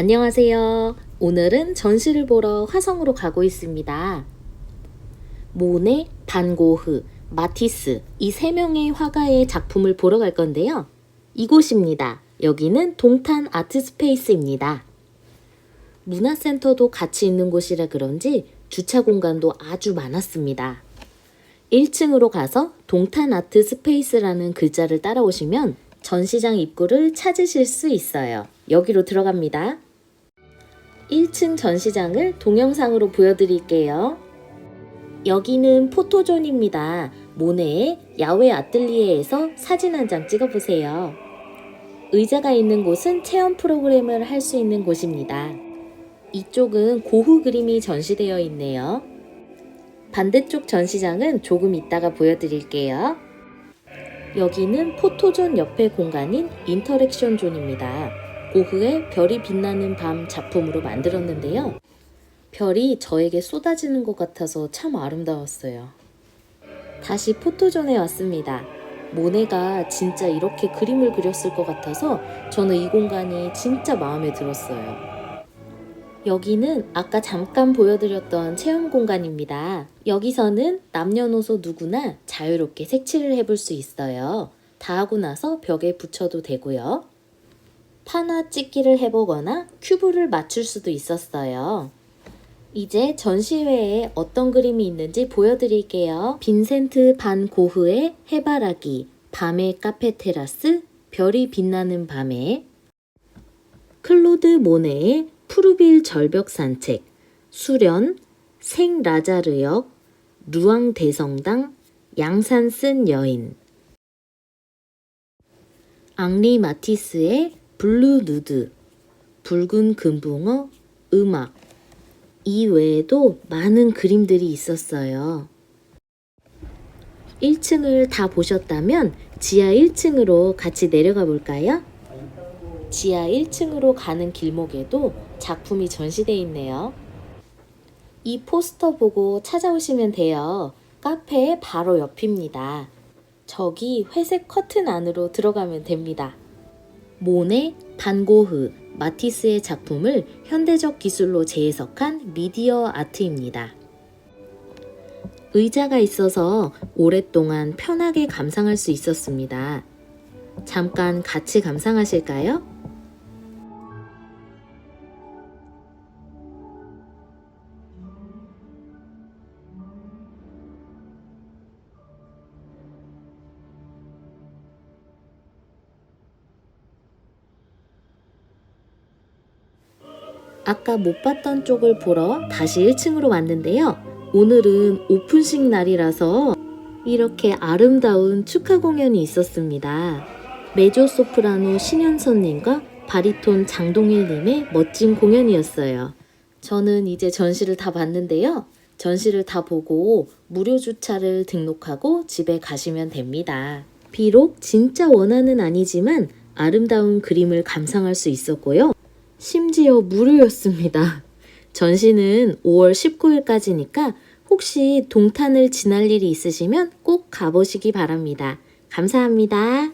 안녕하세요. 오늘은 전시를 보러 화성으로 가고 있습니다. 모네, 반고흐, 마티스 이 세 명의 화가의 작품을 보러 갈 건데요. 이곳입니다. 여기는 동탄 아트 스페이스입니다. 문화센터도 같이 있는 곳이라 그런지 주차 공간도 아주 많았습니다. 1층으로 가서 동탄 아트 스페이스라는 글자를 따라오시면 전시장 입구를 찾으실 수 있어요. 여기로 들어갑니다. 1층 전시장을 동영상으로 보여드릴게요. 여기는 포토존입니다. 모네의 야외 아틀리에에서 사진 한 장 찍어보세요. 의자가 있는 곳은 체험 프로그램을 할 수 있는 곳입니다. 이쪽은 고흐 그림이 전시되어 있네요. 반대쪽 전시장은 조금 이따가 보여드릴게요. 여기는 포토존 옆에 공간인 인터랙션 존입니다. 고흐의 별이 빛나는 밤 작품으로 만들었는데요. 별이 저에게 쏟아지는 것 같아서 참 아름다웠어요. 다시 포토존에 왔습니다. 모네가 진짜 이렇게 그림을 그렸을 것 같아서 저는 이 공간이 진짜 마음에 들었어요. 여기는 아까 잠깐 보여드렸던 체험 공간입니다. 여기서는 남녀노소 누구나 자유롭게 색칠을 해볼 수 있어요. 다 하고 나서 벽에 붙여도 되고요. 파나 찍기를 해보거나 큐브를 맞출 수도 있었어요. 이제 전시회에 어떤 그림이 있는지 보여드릴게요. 빈센트 반 고흐의 해바라기, 밤의 카페 테라스, 별이 빛나는 밤에, 클로드 모네의 푸르빌 절벽 산책, 수련, 생 라자르역, 루앙 대성당, 양산 쓴 여인, 앙리 마티스의 블루 누드, 붉은 금붕어, 음악, 이 외에도 많은 그림들이 있었어요. 1층을 다 보셨다면 지하 1층으로 같이 내려가 볼까요? 지하 1층으로 가는 길목에도 작품이 전시되어 있네요. 이 포스터 보고 찾아오시면 돼요. 카페의 바로 옆입니다. 저기 회색 커튼 안으로 들어가면 됩니다. 모네, 반고흐, 마티스의 작품을 현대적 기술로 재해석한 미디어 아트입니다. 의자가 있어서 오랫동안 편하게 감상할 수 있었습니다. 잠깐 같이 감상하실까요? 아까 못 봤던 쪽을 보러 다시 1층으로 왔는데요. 오늘은 오픈식 날이라서 이렇게 아름다운 축하 공연이 있었습니다. 메조 소프라노 신현선님과 바리톤 장동일님의 멋진 공연이었어요. 저는 이제 전시를 다 봤는데요. 전시를 다 보고 무료 주차를 등록하고 집에 가시면 됩니다. 비록 진짜 원하는 아니지만 아름다운 그림을 감상할 수 있었고요. 심지어 무료였습니다. 전시는 5월 19일까지니까 혹시 동탄을 지날 일이 있으시면 꼭 가보시기 바랍니다. 감사합니다.